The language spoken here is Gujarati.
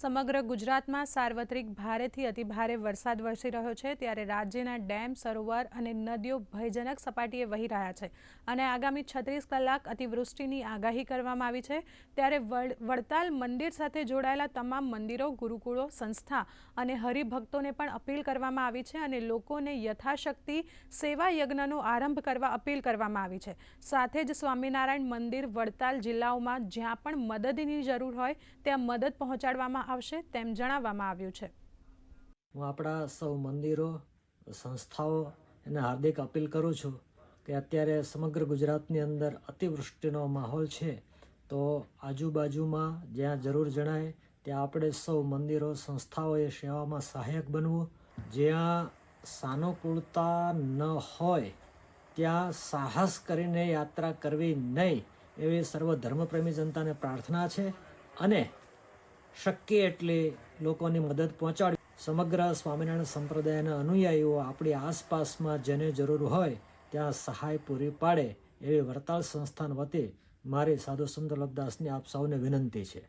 સમગ્ર ગુજરાતમાં સાર્વત્રિક ભારેથી અતિભારે વરસાદ વરસી રહ્યો છે, ત્યારે રાજ્યના ડેમ, સરોવર અને નદીઓ ભયજનક સપાટીએ વહી રહ્યા છે અને આગામી છત્રીસ કલાક અતિવૃષ્ટિની આગાહી કરવામાં આવી છે. ત્યારે વડ- વડતાલ મંદિર સાથે જોડાયેલા તમામ મંદિરો, ગુરુકુળો, સંસ્થા અને હરિભક્તોને પણ અપીલ કરવામાં આવી છે અને લોકોને યથાશક્તિ સેવા યજ્ઞનો આરંભ કરવા અપીલ કરવામાં આવી છે. સાથે જ સ્વામિનારાયણ મંદિર વડતાલ જિલ્લાઓમાં જ્યાં પણ મદદની જરૂર હોય, ત્યાં મદદ પહોંચાડવામાં આવશે તેમ જણાવવામાં આવ્યું છે. હું આપણા સૌ મંદિરો, સંસ્થાઓ એને હાર્દિક અપીલ કરું છું કે અત્યારે સમગ્ર ગુજરાતની અંદર અતિવૃષ્ટિનો માહોલ છે, તો આજુબાજુમાં જ્યાં જરૂર જણાય ત્યાં આપણે સૌ મંદિરો, સંસ્થાઓએ સેવામાં સહાયક બનવું. જ્યાં સાનુકૂળતા ન હોય, ત્યાં સાહસ કરીને યાત્રા કરવી નહીં, એવી સર્વ ધર્મપ્રેમી જનતાને પ્રાર્થના છે. અને શક્ય એટલી લોકોની મદદ પહોંચાડવી. સમગ્ર સ્વામિનારાયણ સંપ્રદાયના અનુયાયીઓ આપણી આસપાસમાં જેને જરૂર હોય ત્યાં સહાય પૂરી પાડે એવી વડતાલ સંસ્થાન વતી મારી સાધુ સુંદરલભદાસની આપ સૌને વિનંતી છે.